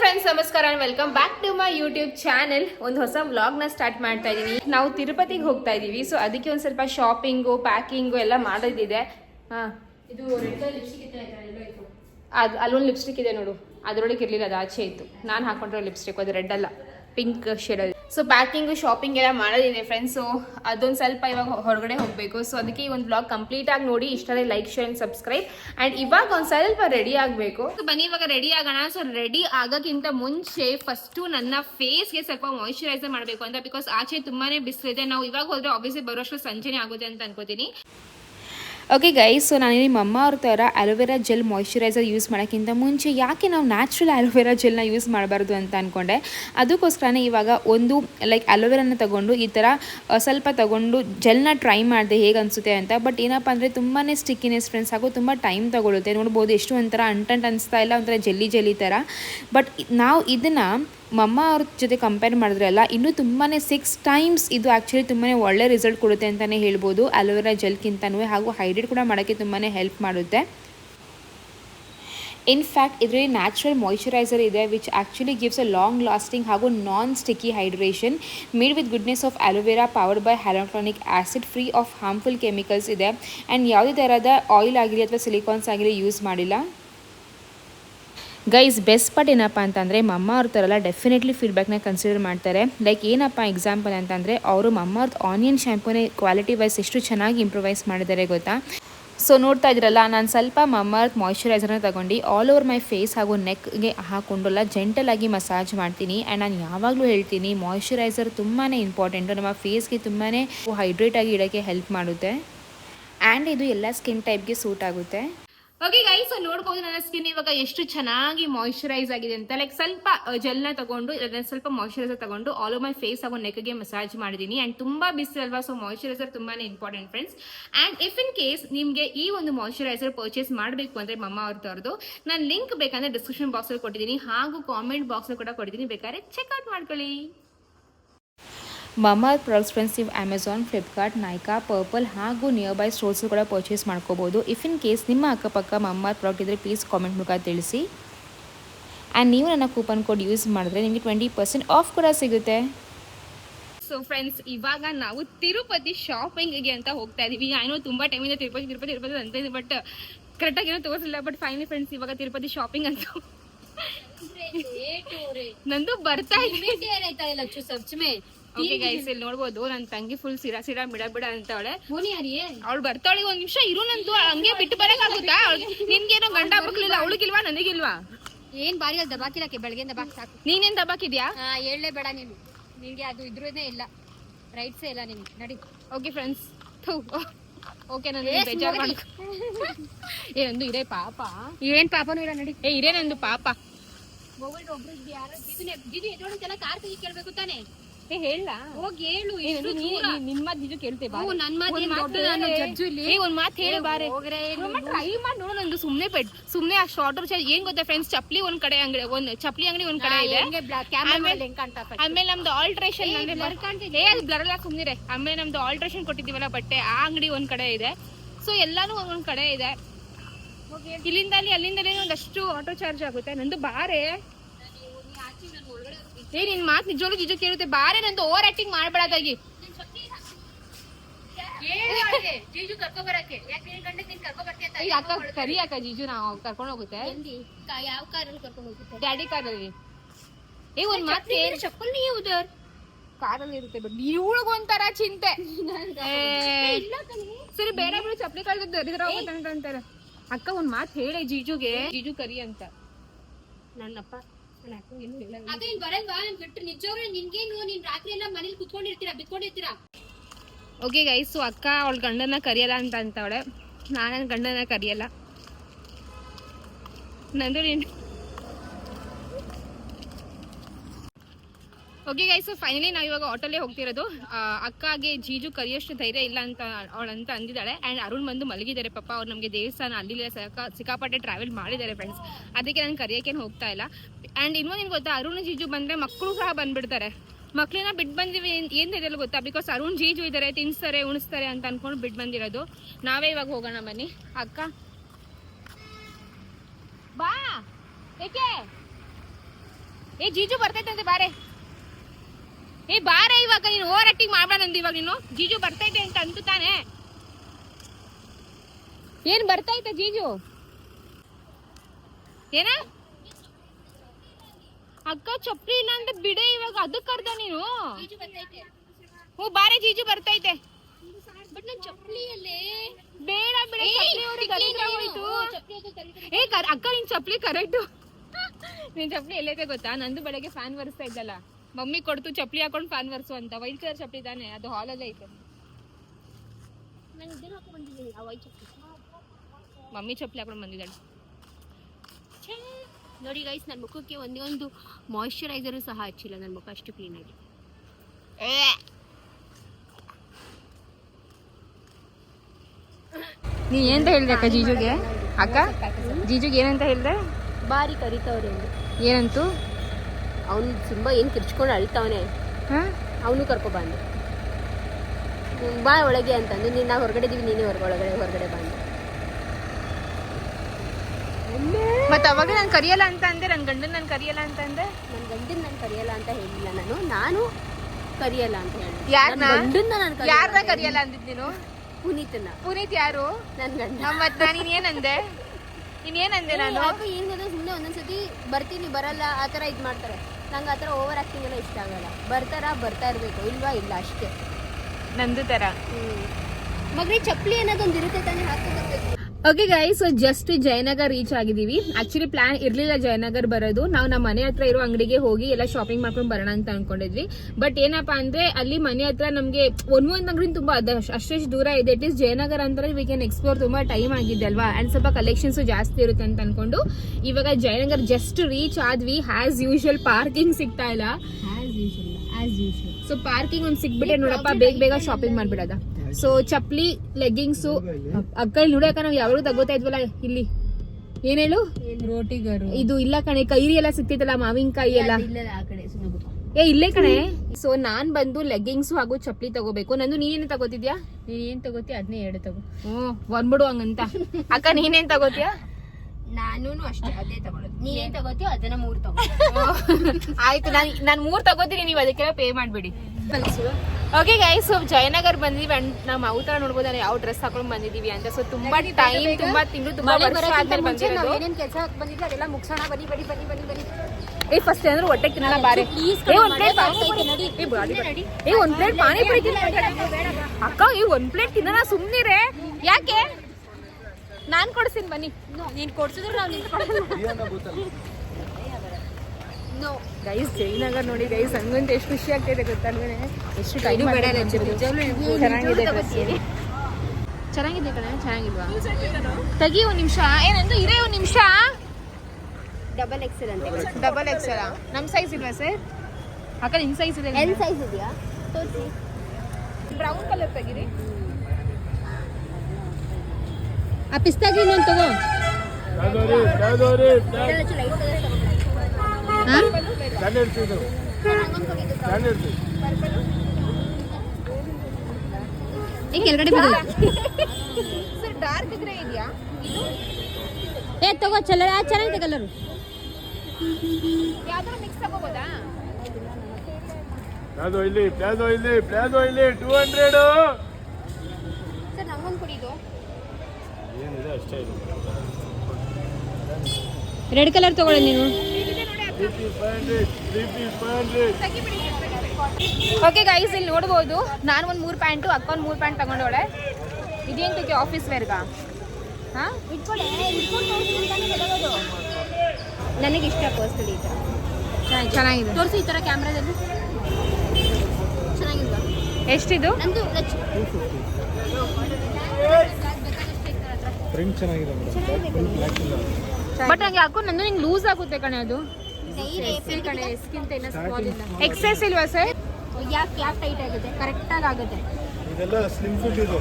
Friends ನಮಸ್ಕಾರ welcome back to my YouTube channel ಒಂದು ಹೊಸ ವ್ಲಾಗ್ನ ಸ್ಟಾರ್ಟ್ ಮಾಡ್ತಾ ಇದ್ದೀನಿ ನಾವು ತಿರುಪತಿಗೆ ಹೋಗ್ತಾ ಇದ್ದೀವಿ ಸೊ ಅದಕ್ಕೆ ಒಂದು ಸ್ವಲ್ಪ ಶಾಪಿಂಗು ಪ್ಯಾಕಿಂಗು ಎಲ್ಲ ಮಾಡೋದಿದೆ. ಹಾಂ. ಇದು ಅದು ಅಲ್ಲೊಂದು ಲಿಪ್ಸ್ಟಿಕ್ ಇದೆ ನೋಡು. ಅದರೊಳಗೆ ಇರಲಿಲ್ಲ ಅದು ಆಚೆ ಇತ್ತು. ನಾನು ಹಾಕೊಂಡಿರೋ ಲಿಪ್ಸ್ಟಿಕ್ ಅದು ರೆಡ್ ಅಲ್ಲ. ಪಿಂಕ್ ಶೇಡಲ್ಲಿ ಸೊ ಪ್ಯಾಕಿಂಗು ಶಾಪಿಂಗ್ ಎಲ್ಲ ಮಾಡೋದಿದೆ ಫ್ರೆಂಡ್ಸ್ ಸೊ ಅದೊಂದು ಸ್ವಲ್ಪ ಇವಾಗ ಹೊರಗಡೆ ಹೋಗಬೇಕು. ಸೊ ಅದಕ್ಕೆ ಈ ಒಂದು ಬ್ಲಾಗ್ ಕಂಪ್ಲೀಟ್ ಆಗಿ ನೋಡಿ, ಇಷ್ಟೇ like share and subscribe and ಇವಾಗ ಒಂದು ಸ್ವಲ್ಪ ರೆಡಿ ಆಗಬೇಕು. ಬನ್ನಿ ಇವಾಗ ರೆಡಿ ಆಗೋಣ. ಸೊ ರೆಡಿ ಆಗೋಕ್ಕಿಂತ ಮುಂಚೆ ಫಸ್ಟು ನನ್ನ ಫೇಸ್ಗೆ ಸ್ವಲ್ಪ ಮಾಯಿಶ್ಚರೈಸರ್ ಮಾಡಬೇಕು ಅಂತ ಬಿಕಾಸ್ ಆಚೆ ತುಂಬಾ ಬಿಸಿಲಿದೆ. ನಾವು ಇವಾಗ ಹೋದರೆ ಆಬ್ವಿಯಸ್ಲಿ ಬರೋಷ್ಟು ಸಂಜೆನೇ ಆಗುತ್ತೆ ಅಂತ ಅನ್ಕೋತೀನಿ. ಓಕೆ ಗೈಸ್ ಸೊ ನಾನು ನಿಮ್ಮ ಅಮ್ಮ ಅವ್ರ ಥರ ಅಲೋವೆರಾ ಜೆಲ್ ಮಾಯಿಶ್ಚರೈಸರ್ ಯೂಸ್ ಮಾಡೋಕ್ಕಿಂತ ಮುಂಚೆ ಯಾಕೆ ನಾವು ನ್ಯಾಚುರಲ್ ಅಲೋವೆರಾ ಜೆಲ್ನ ಯೂಸ್ ಮಾಡಬಾರ್ದು ಅಂತ ಅಂದ್ಕೊಂಡೆ ಅದಕ್ಕೋಸ್ಕರನೇ ಇವಾಗ ಒಂದು ಲೈಕ್ ಅಲೋವೆರಾನ ತಗೊಂಡು ಈ ಥರ ಸ್ವಲ್ಪ ತಗೊಂಡು ಜೆಲ್ನ ಟ್ರೈ ಮಾಡಿದೆ ಹೇಗೆ ಅನಿಸುತ್ತೆ ಅಂತ. ಬಟ್ ಏನಪ್ಪ ಅಂದರೆ ತುಂಬಾ ಸ್ಟಿಕ್ಕಿನೆಸ್ ಫ್ರೆಂಡ್ಸ್ ಹಾಗೂ ತುಂಬ ಟೈಮ್ ತಗೊಳುತ್ತೆ. ನೋಡ್ಬೋದು ಎಷ್ಟು ಒಂಥರ ಅಂಟಂಟ್ ಅನಿಸ್ತಾ ಇಲ್ಲ, ಒಂಥರ ಜೆಲ್ಲಿ ಜೆಲ್ಲಿ ಥರ ಬಟ್ ನಾವು ಇದನ್ನು ಮಮ್ಮ ಅವ್ರ ಜೊತೆ ಕಂಪೇರ್ ಮಾಡಿದ್ರೆ ಅಲ್ಲ, ಇನ್ನೂ ತುಂಬಾ ಸಿಕ್ಸ್ ಟೈಮ್ಸ್ ಇದು ಆ್ಯಕ್ಚುಲಿ ತುಂಬಾ ಒಳ್ಳೆ ರಿಸಲ್ಟ್ ಕೊಡುತ್ತೆ ಅಂತಲೇ ಹೇಳ್ಬೋದು. ಅಲೋವೆರಾ ಜೆಲ್ಗಿಂತನೂ ಹಾಗೂ ಹೈಡ್ರೇಟ್ ಕೂಡ ಮಾಡೋಕ್ಕೆ ತುಂಬಾ ಹೆಲ್ಪ್ ಮಾಡುತ್ತೆ. ಇನ್ಫ್ಯಾಕ್ಟ್ ಇದರಲ್ಲಿ ನ್ಯಾಚುರಲ್ ಮಾಯಿಶ್ಚರೈಸರ್ ಇದೆ which actually gives a long lasting ಹಾಗೂ non sticky hydration made with goodness of aloe vera powered by hyaluronic acid free of harmful chemicals ಇದೆ. ಆ್ಯಂಡ್ ಯಾವುದೇ ಥರದ ಆಯಿಲ್ ಆಗಿರಲಿ ಅಥವಾ ಸಿಲಿಕಾನ್ಸ್ ಆಗಿರಲಿ ಯೂಸ್ ಮಾಡಿಲ್ಲ. ಗೈಸ್ ಬೆಸ್ಟ್ ಪಾರ್ಟ್ ಏನಪ್ಪ ಅಂತಂದರೆ ಮಮ್ಮ ಅವ್ರ ಥರ ಎಲ್ಲ ಡೆಫಿನೆಟ್ಲಿ ಫೀಡ್ಬ್ಯಾಕ್ನ ಕನ್ಸಿಡರ್ ಮಾಡ್ತಾರೆ. ಲೈಕ್ ಏನಪ್ಪ ಎಕ್ಸಾಂಪಲ್ ಅಂತಂದರೆ ಅವರು ಮಮ್ಮ ಅವ್ರದ್ದು ಆನಿಯನ್ ಶ್ಯಾಂಪೂನೇ ಕ್ವಾಲಿಟಿ ವೈಸ್ ಎಷ್ಟು ಚೆನ್ನಾಗಿ ಇಂಪ್ರೂವೈಸ್ ಮಾಡಿದ್ದಾರೆ ಗೊತ್ತಾ? ಸೊ ನೋಡ್ತಾ ಇದ್ರಲ್ಲ, ನಾನು ಸ್ವಲ್ಪ ಮಮ್ಮರ್ತ್ ಮಾಯಿಶ್ಚರೈಸರ್ನ ತಗೊಂಡು ಆಲ್ ಓವರ್ ಮೈ ಫೇಸ್ ಹಾಗೂ ನೆಕ್ಗೆ ಹಾಕೊಂಡೆಲ್ಲ ಜೆಂಟಲಾಗಿ ಮಸಾಜ್ ಮಾಡ್ತೀನಿ. ಆ್ಯಂಡ್ ನಾನು ಯಾವಾಗಲೂ ಹೇಳ್ತೀನಿ ಮಾಯಿಶ್ಚರೈಸರ್ ತುಂಬಾ ಇಂಪಾರ್ಟೆಂಟು ನಮ್ಮ ಫೇಸ್ಗೆ ತುಂಬಾ ಹೈಡ್ರೇಟ್ ಆಗಿ ಇಡೋಕ್ಕೆ ಹೆಲ್ಪ್ ಮಾಡುತ್ತೆ. ಆ್ಯಂಡ್ ಇದು ಎಲ್ಲ ಸ್ಕಿನ್ ಟೈಪ್ಗೆ ಸೂಟ್ ಆಗುತ್ತೆ. ಓಕೆ ಗೈಸ್ ನೋಡ್ಬೋದು ನನ್ನ ಸ್ಕಿನ್ ಇವಾಗ ಎಷ್ಟು ಚೆನ್ನಾಗಿ ಮಾಯಿಶ್ಚರೈಸ್ ಆಗಿದೆ ಅಂತ. ಲೈಕ್ ಸ್ವಲ್ಪ ಜೆಲ್ನ ತಗೊಂಡು ಅದನ್ನ ಸ್ವಲ್ಪ ಮಾಯಿಶ್ಚರೈಸರ್ ತಗೊಂಡು ಆಲ್ ಓವರ್ ಮೈ ಫೇಸ್ ಹಾಗೂ ನೆಕ್ಗೆ ಮಸಾಜ್ ಮಾಡಿದ್ದೀನಿ. ಆ್ಯಂಡ್ ತುಂಬಾ ಬಿಸಿ ಅಲ್ವಾ ಸೊ ಮಾಯಿಶ್ಚರೈಸರ್ ತುಂಬಾನೇ important friends and if in case ನಿಮಗೆ ಈ ಒಂದು ಮಾಯಿಶ್ಚರೈಸರ್ ಪರ್ಚೇಸ್ ಮಾಡಬೇಕು ಅಂದರೆ ಮಮ್ಮ ಅವ್ರದ್ದು, ನಾನು ಲಿಂಕ್ ಬೇಕಂದ್ರೆ ಡಿಸ್ಕ್ರಿಪ್ಷನ್ ಬಾಕ್ಸಲ್ಲಿ ಕೊಟ್ಟಿದ್ದೀನಿ. ಹಾಗೂ ಕಾಮೆಂಟ್ ಬಾಕ್ಸಲ್ಲಿ ಕೂಡ ಕೊಟ್ಟಿದ್ದೀನಿ. ಬೇಕಾದ್ರೆ ಚೆಕ್ಔಟ್ ಮಾಡ್ಕೊಳ್ಳಿ. ಮಮರ್ ಪ್ರಾಡಕ್ಟ್ಸ್ ಅಮೆಝಾನ್ ಫ್ಲಿಪ್ಕಾರ್ಟ್ ನೈಕಾ ಪರ್ಪಲ್ ಹಾಗೂ ನಿಯರ್ ಬೈ ಸ್ಟೋರ್ಸ್ಗಳು ಕೂಡ ಪರ್ಚೇಸ್ ಮಾಡ್ಕೋಬೋದು. ಇಫ್ ಇನ್ ಕೇಸ್ ನಿಮ್ಮ ಅಕ್ಕಪಕ್ಕ ಮಮರ್ ಪ್ರಾಡಕ್ಟ್ ಇದ್ದರೆ ಪ್ಲೀಸ್ ಕಾಮೆಂಟ್ ಮುಖಾಂತರ ತಿಳಿಸಿ. ಆ್ಯಂಡ್ ನೀವು ನನ್ನ ಕೂಪನ್ ಕೋಡ್ ಯೂಸ್ ಮಾಡಿದ್ರೆ ನಿಮಗೆ ಟ್ವೆಂಟಿ ಪರ್ಸೆಂಟ್ ಆಫ್ ಕೂಡ ಸಿಗುತ್ತೆ. ಸೊ ಫ್ರೆಂಡ್ಸ್ ಇವಾಗ ನಾವು ತಿರುಪತಿ ಶಾಪಿಂಗಿಗೆ ಅಂತ ಹೋಗ್ತಾ ಇದ್ದೀವಿ ಏನೋ ತುಂಬ ಟೈಮಿಂದ ತಿರುಪತಿ ತಿರುಪತಿ ತಿರುಪತಿ ಅಂತ ಬಟ್ ಕರೆಕ್ಟಾಗಿ ಏನೋ ತೋರಿಸಿಲ್ಲ. ಬಟ್ ಫೈನಲಿ ಫ್ರೆಂಡ್ಸ್ ಇವಾಗ ತಿರುಪತಿ ಶಾಪಿಂಗ್ ಅಂತ. ನಂದು ಬರ್ತಾ ಇದೆ. ಓಕೆ ಗೈಸ್ ಇಲ್ಲಿ ನೋಡ್ಬೋದು. ನನ್ನ ತಂಗಿ ಫುಲ್ ಸಿರಾ ಸಿರಾ ಬಿಡ ಬಿಡ ಅಂತವಳೆ ಅವಳು ಬರ್ತಾಳೆ ಒಂದ್ ನಿಮಿಷ ಇರು ನಂದು ಹಂಗೆ ಬಿಟ್ಟು ಬರಕ್ ಆಗುತ್ತಾ? ಗಂಡ ಹಬ್ಬಕ್ಲಿಲ್ಲ ಅವಳಿಗಿಲ್ವಾ ನನಗಿಲ್ವಾ? ಏನ್ ಬಾರಿ ಅಲ್ಲಿ ದಬಾಕಿಲಕ್ಕೆ ಬೆಳಗ್ಗೆ ದಬಾಕ್ ಸಾಕು. ನೀನೇನ್ ದಬಾಕಿದ್ಯಾ? ಹೇಳಲೇ ಬೇಡ ನೀನು. ನಿನ್ಗೆ ಅದು ಇದ್ರದೇ ಇಲ್ಲ. ರೈಟ್ಸೇ ಇಲ್ಲ ನಿನ್ಗೆ. ನಡಿ. ಓಕೆ ಫ್ರೆಂಡ್ಸ್ ಓಕೆ ನಾನು ಬೇಜಾರು ಏ ಒಂದು ಇರೇ ಪಾಪ. ಏನ್ ಪಾಪನು ಇಲ್ಲ ನಡಿ. ಏ ಇರೇ ನಂದು ಪಾಪ. ಒಬ್ರು ಯಾರು ಜಿದು ಎದುರು ಕಾರ್ ತೆಗಿ ಕೇಳ್ಬೇಕು ತಾನೇ? ಏ ಹೇಳ. ಹೋಗಿ ಹೇಳು ಎಷ್ಟು ದೂರ? ನಿನ್ ಮಾತ್ ನಿಜ ಕೇಳ್ತೆ ಬಾ ಹ್ಞೂ, ನನ್ ಮಾತ್ ಒಂದ್ ಏನ್ ಮಾತ್ ನಾನು ಜಡ್ಜು ಇಲ್ಲಿ? ಏ ಒಂದ್ ಮಾತ್ ಹೇಳಿ ಬಾರೆ. ಹೋಗ್ರೆ ಟ್ರೈ ಮಾಡಿ ನೋಡು ನಂದು ಸುಮ್ನೆ ಪೆಟ್. ಸುಮ್ಮನೆ ಆ ಶಾರ್ಟರ್ ಚಾರ್ಜ್ ಏನ್ ಗೊತ್ತಾ ಫ್ರೆಂಡ್ಸ್ ಚಪ್ಲಿ ಒಂದ್ ಕಡೆ ಅಂಗಡಿ ಒಂದ್ ಚಪ್ಲಿ ಅಂಗಡಿ ಒಂದ್ ಕಡೆ ಇದೆ. ಆಮೇಲೆ- ನಮ್ದು ಆಲ್ಟ್ರೇಷನ್ ಅಂದ್ರೆ ಏ ಅದು ಬ್ಲರ್ ಎಲ್ಲ ಸುಮ್ನಿರೆ. ಆಮೇಲೆ ನಮ್ದು ಆಲ್ಟ್ರೇಷನ್ ಕೊಟ್ಟಿದ್ದೀವಲ್ಲ ಬಟ್ಟೆ ಆ ಅಂಗಡಿ ಒಂದ್ ಕಡೆ ಇದೆ. ಸೊ ಎಲ್ಲಾನು ಒಂದೊಂದ್ ಕಡೆ ಇದೆ. ಇಲ್ಲಿಂದ ಅಲ್ಲಿ ಅಲ್ಲಿಂದಲೇ ಒಂದಷ್ಟು ಆಟೋ ಚಾರ್ಜ್ ಆಗುತ್ತೆ. ನಂದು ಬಾರೆ ನೀವು ನೀ ಆಚೆ ನಾನು ಒಳಗಡೆ ಹೋಗ್ತೀನಿ. ಏ ನಿನ್ ಮಾತ್ ನಿಜವಾಗ್ಲೂ ನಿಜ ಕೇಳುತ್ತೆ. ಬಾರೆ ನಂದು ಓವರ್ ಆಕ್ಟಿಂಗ್ ಮಾಡ್ಬೇಡದಾಗಿ ಜೀಜು ಕರ್ಕೊ ಬರಕ್ಕೆ ಯಾಕೆ ನಿನ್ ಗಂಡ ನೀನ್ ಕರ್ಕೊ ಬರ್ತೀಯ ಅಂತ ಈಗ ಅಕ್ಕ ಕರಿ ಅಕ್ಕ ಜೀಜು ನಾವು ಕರ್ಕೊಂಡು ಹೋಗುತ್ತೆ? ಯಾವ ಕಾರಲ್ಲಿ ಕರ್ಕೊಂಡು ಹೋಗುತ್ತೆ? ಡ್ಯಾಡಿ ಕಾರಲ್ಲಿ. ಏ ಒಂದ್ ಮಾತ್ ಚಪ್ಪಲಿ ಚಪ್ಪಲ್ ನೀ ಉದರ್? ಕಾರಲ್ಲಿ ಇರುತ್ತೆ ಬಟ್ ಇವಳಿಗೆ ಒಂಥರ ಚಿಂತೆ. ಸರಿ ಬೇರೆ ಬಿಡು ಚಪ್ಪಲಿ ಕಾಲದ ದರಿದ್ರ ಅಂತಾರೆ. ಅಕ್ಕ ಒಂದ್ ಮಾತ್ ಹೇಳಿ ಜೀಜುಗೆ. ಜೀಜು ಕರಿ ಅಂತ. ನನ್ನಪ್ಪ. ನನ್ನ ಅಕ್ಕ ನೀನ್ ಬರಲ್ವಾ ನನ್ ಬಿಟ್ಟು ನಿಜವಾಗ್ಲೂ ನಿನ್ಗೇನು? ನೀನ್ ರಾತ್ರಿ ಎಲ್ಲ ಮನೇಲಿ ಕುತ್ಕೊಂಡಿರ್ತೀರಾ? ಬಿತ್ಕೊಂಡಿರ್ತೀರಾ? ಓಕೆ ಗೈಸು ಅಕ್ಕ ಅವಳ ಗಂಡನ ಕರಿಯಲ್ಲ ಅಂತ ಅಂತವಳೆ. ನಾನು ನನ್ನ ಗಂಡನ ಕರಿಯಲ್ಲ. ನಂದು ನೀನು ಓಕೆ ಗೈಸು ಫೈನಲಿ ನಾವು ಇವಾಗ ಆಟೋಲ್ಲೇ ಹೋಗ್ತಿರೋದು. ಅಕ್ಕಾಗೆ ಜೀಜು ಕರಿಯೋಷ್ಟು ಧೈರ್ಯ ಇಲ್ಲ ಅಂತ ಅವಳಂತ ಅಂದಿದ್ದಾಳೆ. ಆ್ಯಂಡ್ ಅರುಣ್ ಬಂದು ಮಲಗಿದ್ದಾರೆ. ಪಾಪ ಅವ್ರು ನಮಗೆ ದೇವಸ್ಥಾನ ಅಲ್ಲಿ ಸಿಕ್ಕಾಪಟ್ಟೆ ಟ್ರಾವೆಲ್ ಮಾಡಿದ್ದಾರೆ ಫ್ರೆಂಡ್ಸ್ ಅದಕ್ಕೆ ನಾನು ಕರಿಯೋಕ್ಕೇನು ಹೋಗ್ತಾ ಇಲ್ಲ. ಆ್ಯಂಡ್ ಇನ್ನೂ ನಿಮ್ಗೆ ಗೊತ್ತಾ? ಅರುಣ್ ಜೀಜು ಬಂದರೆ ಮಕ್ಕಳು ಸಹ ಬಂದ್ಬಿಡ್ತಾರೆ. ಮಕ್ಕಳನ್ನ ಬಿಟ್ಟು ಬಂದಿವಿ ಏನು ಇದೆಲ್ಲ ಗೊತ್ತಾ? ಬಿಕಾಸ್ ಅರುಣ್ ಜೀಜು ಇದ್ದಾರೆ ತಿನ್ಸ್ತಾರೆ, ಉಣಿಸ್ತಾರೆ ಅಂತ ಅನ್ಕೊಂಡು ಬಿಟ್ಟು ಬಂದಿರೋದು. ನಾವೇ ಇವಾಗ ಹೋಗೋಣ ಬನ್ನಿ. ಅಕ್ಕ. ಬಾ! ಏಕೆ? ಏ, ಜೀಜು ಬರ್ತೈತೆ ಬರ್ತೈತಂತೆ ಬಾರೆ. ಏ ಬಾರೆ ಇವಾಗ ನೀನು ಓವರ್ ಆಕ್ಟಿಂಗ್ ಇವಾಗ ನೀನು. ಜೀಜು ಬರ್ತೈತೆ ಅಂತ ಅಂತು ತಾನೆ ಏನ್ ಬರ್ತೈತೆ ಜೀಜು? ಏನ? ಅಕ್ಕ ಚಪ್ಪಲಿ ಇಲ್ಲ ಅಂತ ಬಿಡೆ ಇವಾಗ. ಅದಕ್ಕೆ ಕರ್ದ ನೀನು. ಹ್ಞೂ ಬಾರೆ ಜೀಜು ಬರ್ತೈತೆ. ಬಟ್ ನನ್ ಚಪ್ಪಲಿಯಲ್ಲೇ. ಬೇಡ ಬೇಡ ಅವ್ರಿಗೆ. ಏ ಅಕ್ಕ ನಿನ್ ಚಪ್ಪಲಿ ಕರೆಕ್ಟು ನಿನ್ ಚಪ್ಪಲಿ ಎಲ್ಲೈತೆ ಗೊತ್ತಾ? ನಂದು ಬೆಳಗ್ಗೆ ಫ್ಯಾನ್ ಒರೆಸ್ತಾ ಇದ್ದಲ್ಲ. ಮಮ್ಮಿ ಕೊಡ್ತು ಚಪ್ಪಲಿ ಹಾಕೊಂಡು ಫ್ಯಾನ್ ವರ್ಸು ಅಂತ ವೈಟ್ ಕಲರ್ ಚಪ್ಪಲಿ ತಾನೆ ಅದು ಹಾಲಲ್ಲೇ ಐತೆ. ಮಮ್ಮಿ ಚಪ್ಪಲಿ ಹಾಕೊಂಡು ಬಂದಿದ್ದಾಳೆ. ಛೇ. ನೋಡಿ ಗೈಸ್ ನನ್ನ ಮುಖಕ್ಕೆ ಒಂದೇ ಒಂದು ಮಾಯಿಶ್ಚರೈಸರು ಸಹ ಹಚ್ಚಿಲ್ಲ ನನ್ನ ಮುಖ ಅಷ್ಟು ಕ್ಲೀನ್ ಆಗಿ. ನೀ ಏನಂತ ಹೇಳಿದೆ ಅಕ್ಕ ಜೀಜುಗೆ? ಅಕ್ಕ ಜೀಜುಗೆ ಏನಂತ ಹೇಳಿದೆ? ಬಾರಿ ಕರಿತವ್ರೆ ಏನಂತು? ಅವ್ನು ತುಂಬ ಏನು ಕಿರ್ಚ್ಕೊಂಡು ಅಳ್ತಾವನೆ. ಅವನು ಕರ್ಕೊ ಬಂದು ಬಾ ಒಳಗೆ ಅಂತಂದು ನೀನು ನಾ ಹೊರಗಡೆ ಇದೀವಿ ನೀನೇ ಹೊರಗೆ ಒಳಗಡೆ ಹೊರಗಡೆ ಬಂದು ಮತ್ತೆ ಅವಾಗ ನಾನು ಕರಿಯಲ್ಲ ಅಂತ ಅಂದೆ ನನ್ನ ಗಂಡನ್ ನಾನು ಕರಿಯಲ್ಲ ಅಂತ ಅಂದೆ? ನನ್ನ ಗಂಡನ ನಾನು ಕರಿಯಲ್ಲ ಅಂತ ಹೇಳಿಲ್ಲ ನಾನು. ನಾನು ಕರಿಯಲ್ಲ ಅಂತ ಹೇಳಿದೆ ಯಾರ್ನ? ನನ್ ಯಾರನ್ನ ಕರಿಯಲ್ಲ ಅಂದಿದ್ ನೀನು? ಪುನೀತನ ಪುನೀತ್ ಯಾರು? ನನ್ನ ಗಂಡ. ಮತ್ತೆ ನಾನು ಇನ್ನೇನಂದೆ ಇನ್ನೇನಂದೆ ನಾನು? ಯಾಕೋ ಏನ್ ಗೊತ್ತಾ ಸುಮ್ಮನೆ ಒಂದೊಂದ್ಸತಿ ಬರ್ತೀನಿ ಬರಲ್ಲ ಆ ಥರ ಇದು ಮಾಡ್ತಾರೆ. ನಂಗೆ ಆ ಥರ ಓವರ್ ಆಕ್ಟಿಂಗ್ ಎಲ್ಲ ಇಷ್ಟ ಆಗಲ್ಲ. ಬರ್ತಾರ ಬರ್ತಾ ಇರಬೇಕು ಇಲ್ವಾ? ಇಲ್ಲ ಅಷ್ಟೇ. ನಂದು ತರ. ಮಗ್ರಿ ಚಪ್ಪಲಿ ಅನ್ನೋದೊಂದು ಇರುತ್ತೆ ತಾನೇ ಹಾಕೋಬೇಕು okay guys just Jayanagar reach ಆಗಿದೀವಿ actually plan ಇರಲಿಲ್ಲ ಜಯನಗರ್ ಬರೋದು. ನಾವು ನಮ್ಮ ಮನೆ ಹತ್ರ ಇರೋ ಅಂಗಡಿಗೆ ಹೋಗಿ ಎಲ್ಲ ಶಾಪಿಂಗ್ ಮಾಡ್ಕೊಂಡು ಬರೋಣ ಅಂತ ಅನ್ಕೊಂಡಿದ್ವಿ. ಬಟ್ ಏನಪ್ಪಾ ಅಂದ್ರೆ ಅಲ್ಲಿ ಮನೆ ಹತ್ರ ನಮ್ಗೆ ಒಂದ್ ಅಂಗಡಿ ತುಂಬಾ ಅಷ್ಟೆಷ್ಟು ದೂರ ಇದೆ. ಇಟ್ ಇಸ್ ಜಯನಗರ್ ಅಂದ್ರೆ ವಿ ಕ್ಯಾನ್ ಎಕ್ಸ್ಪ್ಲೋರ್ ತುಂಬಾ ಟೈಮ್ ಆಗಿದೆ ಅಲ್ವಾ? ಅಂಡ್ ಸ್ವಲ್ಪ ಕಲೆಕ್ಷನ್ಸ್ ಜಾಸ್ತಿ ಇರುತ್ತೆ ಅಂತ ಅನ್ಕೊಂಡು ಇವಾಗ ಜಯನಗರ್ ಜಸ್ಟ್ ರೀಚ್ ಆದ್ವಿ. ಹ್ಯಾಸ್ ಯೂಶುವಲ್ ಪಾರ್ಕಿಂಗ್ ಸಿಗ್ತಾ ಇಲ್ಲ. ಆಸ್ ಆಸ್ ಸೊ ಪಾರ್ಕಿಂಗ್ ಒಂದ್ ಸಿಕ್ಬಿಟ್ಟೆ ನೋಡಪ್ಪ ಬೇಗ ಬೇಗ ಶಾಪಿಂಗ್ ಮಾಡ್ಬಿಡೋದ? ಸೊ ಚಪ್ಲಿ ಲೆಗ್ಗಿಂಗ್ಸು ಅಕ್ಕ ಇಲ್ಲಿ ಅಕ್ಕ ನಾವ್ ಯಾವಾಗ ತಗೋತಾ ಇದ್ವಲ್ಲ ಇಲ್ಲಿ. ಏನ್ ಹೇಳು? ರೋಟಿಗರು ಇದು ಇಲ್ಲ ಕಣೆ ಕೈರಿ ಎಲ್ಲ ಸಿಕ್ತಿತ್ತಲ್ಲ ಮಾವಿನಕಾಯಿ ಎಲ್ಲ. ಏ ಇಲ್ಲೇ ಕಣೆ. ಸೊ ನಾನ್ ಬಂದು ಲೆಗ್ಗಿಂಗ್ಸ್ ಹಾಗೂ ಚಪ್ಲಿ ತಗೋಬೇಕು. ನಂದು ನೀನೇನು ತಗೋತಿದ್ಯಾ? ನೀನ್ ಏನ್ ತಗೋತಿ ಅದನ್ನೇ ಎರಡು ತಗೋ. ಹ್ಮ್ ಬಂದ್ಬಿಡು ಹಂಗಂತ. ಅಕ್ಕ ನೀನೇನ್ ತಗೋತಿಯಾ? ನಾನು ಅಷ್ಟೇ ಅದೇ ತಗೊಳ್ಳೋದು ನೀನೇನ್ ತಗೋತೀಯೋ ಅದನ್ನ ಮೂರು ತಗೋ. ಆಯ್ತು ನಾನ್ ನಾನ್ ಮೂರ್ ತಗೋತೀನಿ ನೀವು ಅದಕ್ಕೆಲ್ಲ ಪೇ ಮಾಡ್ಬಿಡಿ. ಓಕೆ ಗೈಸ್ ಸೊ ಜಯನಗರ್ ಬಂದಿದ್ವಿ ಅಂಡ್ ನಾವು ಅವತಾರ ನೋಡ್ಬೋದು ಯಾವ ಡ್ರೆಸ್ ಹಾಕೊಂಡು ಬಂದಿದೀವಿ ಅಂತ. ಸೊ ತುಂಬಾ ಟೈಮ್ ತುಂಬಾ ತಿಂಗಳು ತುಂಬಾ ವರ್ಷ ಆದ್ಮೇಲೆ ಬಂದಿರೋದು. ಏನೇನ್ ಕೆಲಸ ಬಂದಿದ್ವಿ ಅದೆಲ್ಲ ಮುಗ್ಸೋಣ ಬನ್ನಿ ಬನ್ನಿ ಬನ್ನಿ ಬನ್ನಿ ಬನ್ನಿ. ಏ ಫಸ್ಟ್ ಅಂದ್ರೆ ಹೊಟ್ಟೆ ತಿನ್ನಲ್ಲ ಬಾರಿ. ಏ ಒಂದ್ ಪ್ಲೇಟ್ ಪಾನಿಪುರಿ. ಏ ಬಾಡಿ ಬಾಡಿ. ಏ ಒಂದ್ ಪ್ಲೇಟ್ ಪಾನಿಪುರಿ ತಿನ್ನ ಅಕ್ಕ ಈ ಒಂದ್ ಪ್ಲೇಟ್ ತಿನ್ನೋಣ ಸುಮ್ನಿರೆ. ಯಾಕೆ? ನಾನ್ ಕೊಡ್ತೀನಿ ಬನ್ನಿ. ನೀನು ಕೊಡ್ಸಿದ್ರು ನಾವು ನಿಂತ್ಕೊಳ್ಳಲ್ಲ ನೋ ಗೈಸ್ ಜೈನಗರ್ ನೋಡಿ ಗೈಸ್ ಹಂಗಂತ ಎಷ್ಟು ಖುಷಿ ಆಗ್ತೈತೆ ಗೊತ್ತಲ್ವೇನೆ? ಎಷ್ಟು ಟೈಮ್ ಚೆನ್ನಾಗಿದೆ. ಚೆನ್ನಾಗಿದೆ ಕಣ ಚೆನ್ನಾಗಿಲ್ವಾ? ತೆಗಿ ಒಂದು ನಿಮಿಷ. ಏನಂದ್ರೆ ಇರೇ ಒಂದು ನಿಮಿಷ. ಡಬಲ್ ಎಕ್ಸೆಲ್ ಅಂತ ಡಬಲ್ ಎಕ್ಸೆಲ್ ನಮ್ಮ ನಮ್ ಸೈಜ್ ಇಲ್ವಾ ಸರ್? ಅಕ್ಕ ನಿಮ್ಮ ಸೈಜ್ ಇದೆ ಎಲ್ ಸೈಜ್ ಇದೆಯಾ? ತೋರಿಸಿ. ಬ್ರೌನ್ ಕಲರ್ ತೆಗಿರಿ ಆ ಪಿಸ್ತಾ ಗ್ರೀನ್ ಒಂದು ತಗೋ ಯಾವ್ದವ್ರಿ ಯಾವ್ದವ್ರಿ ಲೈಟ್ ಕಲರ್ ಸ್ಟ್ಯಾಂಡರ್ಡ್ಸ್ ಇದು ಸ್ಟ್ಯಾಂಡರ್ಡ್ಸ್ ಈಗ ಕೆಳಗಡೆ ಬಿಡು ಸರ್ ಡಾರ್ಕ್ ಗ್ರೇ ಇದೆಯಾ ಏ ತಗೋ ಚಲ ಚೆನ್ನಾಗಿದೆ ಕಲರು ಯಾವ್ದಾರ ಮಿಕ್ಸ್ ತಗೋಬೋದಾ ಪ್ಲಾಜೋ ಇಲ್ಲಿ ಪ್ಲಾಜೋ ಇಲ್ಲಿ ಪ್ಲಾಜೋ ಇಲ್ಲಿ ಟೂ ಹಂಡ್ರೆಡ್ ಸರ್ ನಂಗೊಂದು ಕೊಡಿ ಇದು ಅಷ್ಟೇ ಇದು ರೆಡ್ ಕಲರ್ ತಗೊಳ್ಳಿ ನೀವು. ಓಕೆ ಗೈಸ್ ಇಲ್ಲಿ ನೋಡ್ಬೋದು. ನಾನು ಒಂದು ಮೂರು ಪ್ಯಾಂಟು ಅಕ್ಕ ಒಂದು ಮೂರು ಪ್ಯಾಂಟ್ ತಗೊಂಡೋಳೆ ಇದೇಂತಕ್ಕೆ ಆಫೀಸ್ ವೇರ್ಗಾ ಹಾಂ? ನನಗೆ ಇಷ್ಟ ಪರ್ಸ್ನಲಿ ಈ ಥರ ಚೆನ್ನಾಗಿದೆ. ತೋರಿಸಿ ಈ ಥರ ಕ್ಯಾಮ್ರಾದಲ್ಲಿ. ಚೆನ್ನಾಗಿಲ್ವಾ? ಎಷ್ಟಿದು? ಪ್ರಿಂಟ್ ಚೆನ್ನಾಗಿದೆ ಬಟ್ ಹಂಗೆ ಹಾಕೋ ನಂದು ನಿಂಗೆ ಲೂಸ್ ಆಗುತ್ತೆ ಕಣೆ ಅದು. ಎಕ್ಸೈಸ್ ಇಲ್ವಾ ಸರ್? ಯಾಕೆ ಯಾಕೆ ಟೈಟ್ ಆಗುತ್ತೆ ಕರೆಕ್ಟಾಗಿ ಆಗುತ್ತೆ. ಇದೆಲ್ಲ ಸ್ಲಿಮ್ ಫಿಟ್ ಇದು.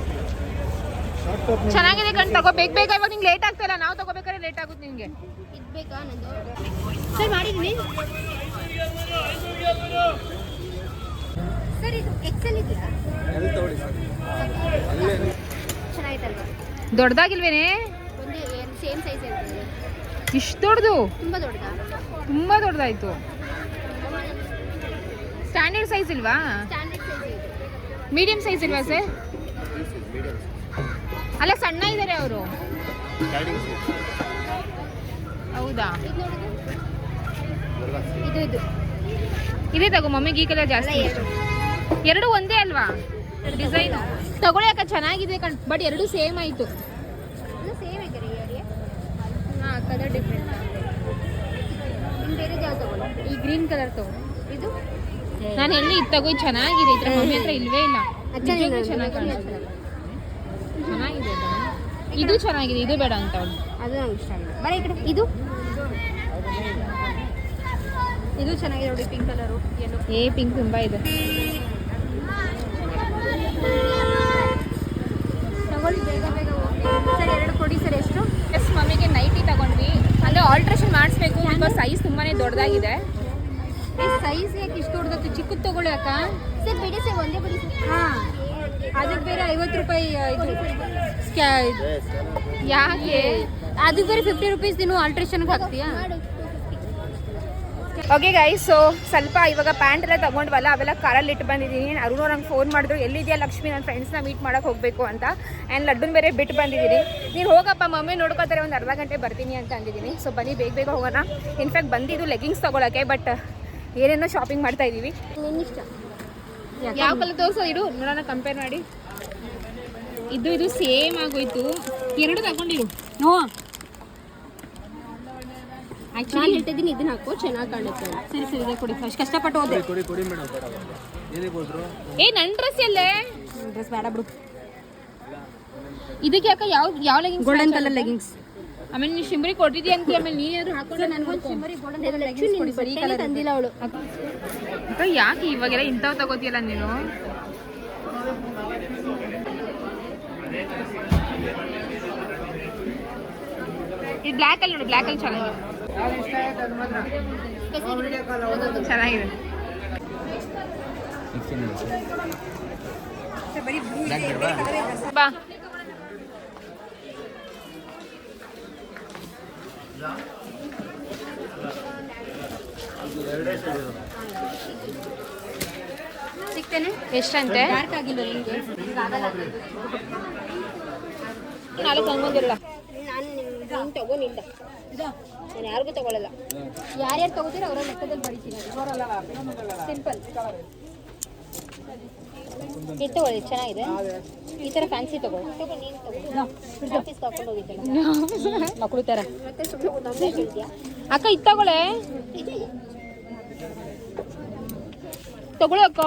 ಶಾರ್ಟ್ ಟಾಪ್ ಚೆನ್ನಾಗಿದೆ ಕಣ್ ತಗೋಬೇಕು ಬೇಗ ಬೇಗ ಇವಾಗ ನಿಂಗೆ ಲೇಟ್ ಆಗ್ತಾ ಇಲ್ಲ ನಾವು ತಗೋಬೇಕಾದ್ರೆ ಲೇಟ್ ಆಗುತ್ತೆ ನಿಮಗೆ ಇದು ಬೇಕಾ ನಂದು? ಸರ್ ಇದು ಎಕ್ಸೆಲ್ ಇದೆಯಾ? ಚೆನ್ನಾಗಿತ್ತಲ್ವಾ? ದೊಡ್ಡದಾಗಿಲ್ವೇನೆ? ಇಷ್ಟು ದೊಡ್ಡದು? ತುಂಬ ದೊಡ್ಡದಾ? ತುಂಬಾ ದೊಡ್ಡದಾಯ್ತು. ಸ್ಟ್ಯಾಂಡರ್ಡ್ ಸೈಜ್ ಇಲ್ವಾ? ಮೀಡಿಯಂ ಸೈಜ್ ಇಲ್ವಾ ಸರ್? ಅಲ್ಲ ಸಣ್ಣ ಇದ್ದಾರೆ ಅವರು. ಹೌದಾ? ಇದು ತಗೋ ಮಮ್ಮಿಗೆ ಈ ಕಲರ್ ಜಾಸ್ತಿ. ಎರಡು. ಒಂದೇ ಅಲ್ವಾ? ಡಿಸೈನ್ ತಗೊಳ್ಳಿ ಅಕ್ಕ ಚೆನ್ನಾಗಿದೆ ಕಣ್. ಬಟ್ ಎರಡು ಸೇಮ್ ಆಯ್ತು. ಸೇಮ್ ಐತೆ ರೀ ಹಾ ಕಲರ್ ಡಿಫ್ರೆಂಟ್ ಇನ್ನು ಬೇರೆ ತಗೊಳ್ಳಿ? ಈ ಗ್ರೀನ್ ಕಲರ್ ತಗೋ. ಇದು? ನಾನು ಎಲ್ಲಿ ಇದು ತಗೋ ಚೆನ್ನಾಗಿದೆ. ಇದ್ರ ಮಮ್ಮಿ ಹತ್ರ ಇಲ್ವೇ ಇಲ್ಲ. ಚೆನ್ನಾಗಿ ಚೆನ್ನಾಗಿದೆ ಇದು. ಚೆನ್ನಾಗಿದೆ ಇದು ಬೇಡ ಅಂತ ಅವಳು. ಅದು ನಂಗೆ ಇಷ್ಟ ಆಗಿಲ್ಲ ಬರೀ ಈ ಕಡೆ. ಇದು? ಇದು ಚೆನ್ನಾಗಿದೆ ನೋಡಿ ಪಿಂಕ್ ಕಲರು ಏನು ಏ ಪಿಂಕ್ ತುಂಬಾ ಇದೆ. ಸರ್ ಎಷ್ಟು? ಎಸ್ ಮಮ್ಮಿಗೆ ನೈಟಿ ತಗೊಂಡ್ವಿ. ಅಂದ್ರೆ ಆಲ್ಟ್ರೇಷನ್ ಮಾಡಿಸ್ಬೇಕು ಬಿಕಾಸ್ ಸೈಜ್ ತುಂಬಾನೇ ದೊಡ್ಡದಾಗಿದೆ. ಈ ಸೈಜ್ ಯಾಕೆ ಇಷ್ಟು ದೊಡ್ಡದು? ಚಿಕ್ಕದು ತಗೊಳ್ಳಿ ಅಕ್ಕ. ಸರ್ ಬಿಡಿ ಸರ್ ಒಂದೇ ಬಿಡಿ ಸರ್. ಹಾಂ. ಅದಕ್ಕೆ ಬೇರೆ ಐವತ್ತು ರೂಪಾಯಿ ಇದು. ಯಾಕೆ? ಅದು ಬೇರೆ ಫಿಫ್ಟಿ ರುಪೀಸ್ ನೀನು ಆಲ್ಟ್ರೇಷನ್ಗೆ ಹಾಕ್ತೀಯಾ? ಓಕೆ ಗೈಸ್ ಸೊ ಸ್ವಲ್ಪ ಇವಾಗ ಪ್ಯಾಂಟ್ ಎಲ್ಲ ತಗೊಂಡ್ವಲ್ಲ ಅವೆಲ್ಲ ಕಾರಲ್ಲಿ ಇಟ್ಟು ಬಂದಿದ್ದೀನಿ. ಅರುಣ್ ನಂಗೆ ಫೋನ್ ಮಾಡಿದ್ರು ಎಲ್ಲಿದೆಯಾ ಲಕ್ಷ್ಮಿ? ನನ್ನ ಫ್ರೆಂಡ್ಸ್ನ ಮೀಟ್ ಮಾಡೋಕೆ ಹೋಗಬೇಕು ಅಂತ. ಆ್ಯಂಡ್ ಲಡ್ಡುನ್ ಬೇರೆ ಬಿಟ್ಟು ಬಂದಿದ್ದೀನಿ. ನೀನು ಹೋಗಪ್ಪ ಮಮ್ಮಿ ನೋಡ್ಕೋತಾರೆ ಒಂದು ಅರ್ಧ ಗಂಟೆ ಬರ್ತೀನಿ ಅಂತ ಅಂದಿದ್ದೀನಿ. ಸೊ ಬನ್ನಿ ಬೇಗ ಬೇಗ ಹೋಗೋಣ. ಇನ್ಫ್ಯಾಕ್ಟ್ ಬಂದಿದ್ದು ಲೆಗಿಂಗ್ಸ್ ತೊಗೊಳಕ್ಕೆ ಬಟ್ ಏನೇನೋ ಶಾಪಿಂಗ್ ಮಾಡ್ತಾ ಇದ್ದೀವಿ ಯಾಕಲ್ಲ ಯಾವ ಕಲರ್ ತೋರಿಸೋ ಇಡು ನೋಡೋಣ ಕಂಪೇರ್ ಮಾಡಿ. ಇದು ಇದು ಸೇಮ್ ಆಗೋಯ್ತು. ಎರಡು ತಗೊಂಡಿರು. ಹ್ಞೂ. ನಾನು ಆ್ಯಕ್ಚುಲಿ ಹೇಳ್ತಿದ್ದೀನಿ ಇದನ್ನ ಹಾಕೋ ಚೆನ್ನಾಗಿ ಕಾಣುತ್ತೆ. ಅಂತ. ಸರಿ ಸರಿ ಇದೆ ಕೊಡಿ ಅಷ್ಟು ಕಷ್ಟಪಟ್ಟು ಹೋದೆ ಕೊಡಿ ಕೊಡಿ ಮೇಡಮ್ ಏನಿಗೆ ಹೋದ್ರು? ಏ ನನ್ನ ಡ್ರೆಸ್ ಎಲ್ಲೇ? ಡ್ರೆಸ್ ಬೇಡ ಬಿಡು. ಇದಕ್ಕೆ ಯಾಕೆ ಯಾವ ಯಾವ ಲೆಗಿಂಗ್ಸ್ ಗೋಲ್ಡನ್ ಕಲರ್ ಲೆಗಿಂಗ್ಸ್ ಆಮೇಲೆ ನೀನು ಶಿಮ್ರಿ ಕೊಟ್ಟಿದ್ದೀಯ ಅಂತ ಆಮೇಲೆ ನೀನಾದ್ರು ಹಾಕೊಂಡು ನನಗೊಂದು ಶಿಮ್ಮರಿ ಗೋಲ್ಡನ್ ಲೆಗಿಂಗ್ಸ್ ತಂದಿಲ್ಲ ಅವಳು. ಅಕ್ಕ ಯಾಕೆ ಇವಾಗೆಲ್ಲ ಇಂಥವು ತಗೋತಿಯಲ್ಲ ನೀನು? ಇದು ಬ್ಲ್ಯಾಕ್ ಅಲ್ಲಿ ನೋಡು ಬ್ಲ್ಯಾಕ್ ಅಲ್ಲಿ ಚೆನ್ನಾಗಿದೆ. ಚೆನ್ನಾಗಿದೆ. ಬಾ ಸಿಗ್ತೇನೆ ಎಷ್ಟಂತೆ? ನಾಲ್ಕು ಹಂಗೊಂದಿರಲ್ಲ ನಾನು ನೀನು ನಿಂದ ನಾನು ಯಾರಿಗೂ ತಗೊಳ್ಳಲ್ಲ ಯಾರ್ಯಾರು ತಗೋತೀರ ಅವರ ಲೆಕ್ಕದಲ್ಲಿ ಬರೀತೀನಿ. ಸಿಂಪಲ್ ಇದು ತಗೊಳ್ಳಿ ಚೆನ್ನಾಗಿದೆ. ಈ ಥರ ಫ್ಯಾನ್ಸಿ ತಗೊಳ್ಳಿ ತಗೋ ನೀನು ತಗೋ. ಆಫೀಸ್ ತಗೊಂಡು ಹೋಗಿದ್ದಲ್ಲ. ಮಕ್ಕಳು ಥರ ಮತ್ತೆ ಸುಮ್ಮನೆ ಹೇಳ್ತೀಯಾ ಅಕ್ಕ ಇದು ತಗೊಳೆ ತಗೊಳ್ಳಿ ಅಕ್ಕ.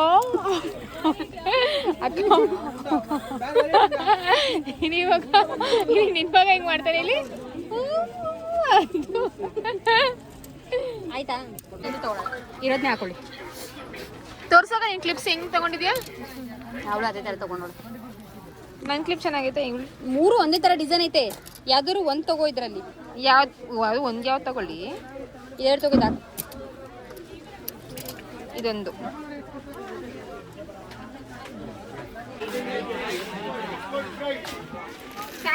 ಅಕ್ಕ. ನೀವಾಗ ನಿನ್ವಾಗ ಹೆಂಗ್ ಮಾಡ್ತಾರೆ ಇಲ್ಲಿ? ಆಯ್ತಾ? ಇರೋದನ್ನೇ ಹಾಕೊಳ್ಳಿ. ತೋರ್ಸಾಗ ನೀನು ಕ್ಲಿಪ್ಸ್ ಹೆಂಗ್ ತಗೊಂಡಿದ್ಯಾ? ಅವಳು ಅದೇ ಥರ ತಗೊಂಡೋಳು ನನ್ ಕ್ಲಿಪ್ ಚೆನ್ನಾಗೈತೆ ಮೂರು ಒಂದೇ ಥರ ಡಿಸೈನ್ ಐತೆ. ಯಾವ್ದಾದ್ರು ಒಂದು ತಗೋ ಇದರಲ್ಲಿ. ಯಾವ್ದು ಒಂದ್ ಒಂದು ಯಾವ್ದು ತಗೊಳ್ಳಿ. ಎರಡು ತಗೋದ ಇದೊಂದು ಸಾಕು ಬಾ ಇದೇನೆ ಮಕ್ಕಳಿಗೆ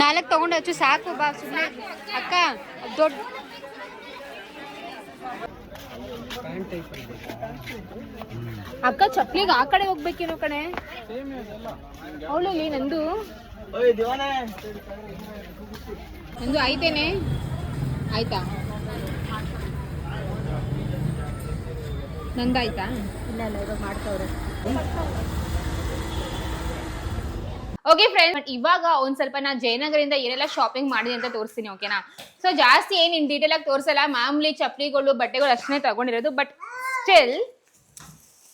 ನಾಲ್ಕು ತಗೊಂಡು ಹಚ್ಚು ಸಾಕು ಬಾ ಸುಮ್ಮನೆ ಅಕ್ಕ ದೊಡ್ಡ ಅಕ್ಕ ಚಪ್ಲಿಗೆ ಆ ಕಡೆ ಹೋಗ್ಬೇಕೇನೋ ಕಣೆ. ಅವಳು ಇಲ್ಲಿ ನಂದು. ನಂದು ಆಯ್ತೇನೆ ಆಯ್ತಾ? ನಂದಾಯ್ತಾ? ಇಲ್ಲ ಇಲ್ಲ ಇವಾಗ ಮಾಡ್ತಾವ್ರೆ. ಓಕೆ ಫ್ರೆಂಡ್ ಇವಾಗ ಒಂದ್ ಸ್ವಲ್ಪ ನಾ ಜಯನಗರಿಂದ ಏನೆಲ್ಲ ಶಾಪಿಂಗ್ ಮಾಡಿದೆ ಅಂತ ತೋರಿಸ್ತೀನಿ ಓಕೆನಾ ಸೊ ಜಾಸ್ತಿ ಏನ್ ಇನ್ ಡೀಟೇಲ್ ಆಗಿ ತೋರಿಸಲ್ಲ. ಮಾಮೂಲಿ ಚಪ್ಪಲಿಗಳು ಬಟ್ಟೆಗಳು ಅಷ್ಟೇ ತಗೊಂಡಿರೋದು ಬಟ್ ಸ್ಟಿಲ್